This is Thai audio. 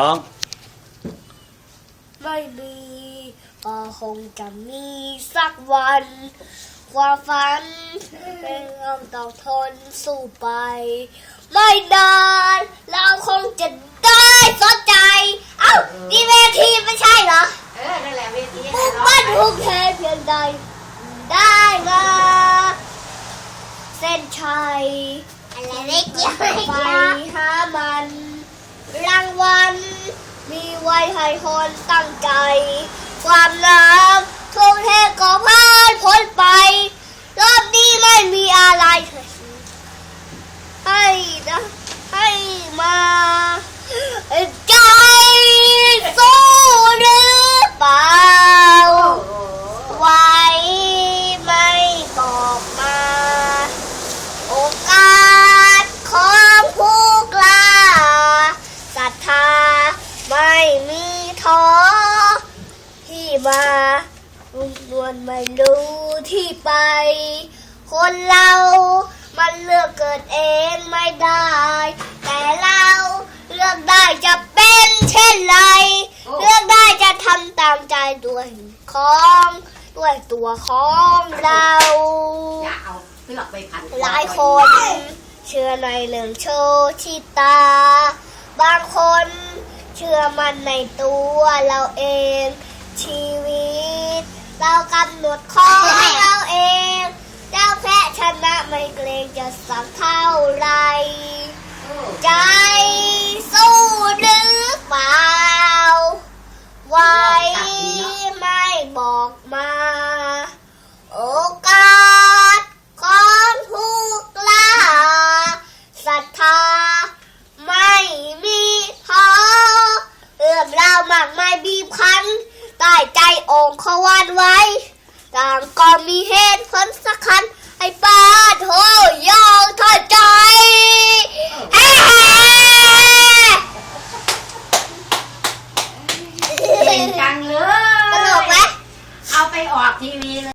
ร้อง ไม่มีก็คงจะมีสักวัน ความฝันเป็นต้องต้องทนสู้ไป ไม่นานเราคงจะได้สนใจ เอ้าดีเวทีไม่ใช่เหรอเออนั่นแหละเวทีบุกบ้านทุกเทเพียงใด ได้มาเส้นชัยอะไรไม่เกี่ยวไม่ไปเกี่ยวหามันรางวัลมีไว้ ให้คนตั้งใจ ความรัก ท้อที่มาลุ่มนวลไม่รู้ที่ไป คนเรามันเลือกเกิดเองไม่ได้ แต่เราเลือกได้จะเป็นเช่นไร เลือกได้จะทำตามใจด้วยของด้วยตัวของเราอย่าเอาเสือกไปพันหลายคน เชื่อในเรื่องโชคชิตา บางคน เชื่อมันในตัวเราเอง ชีวิต เรากำหนดของเรา เขาวานไว้ ต่างก็มีเหตุผลสักคันไอ้ป้าโทยองทอดใจเฮ้เก่งจังเลย ตลกไหม เอาไปออกทีวีเลย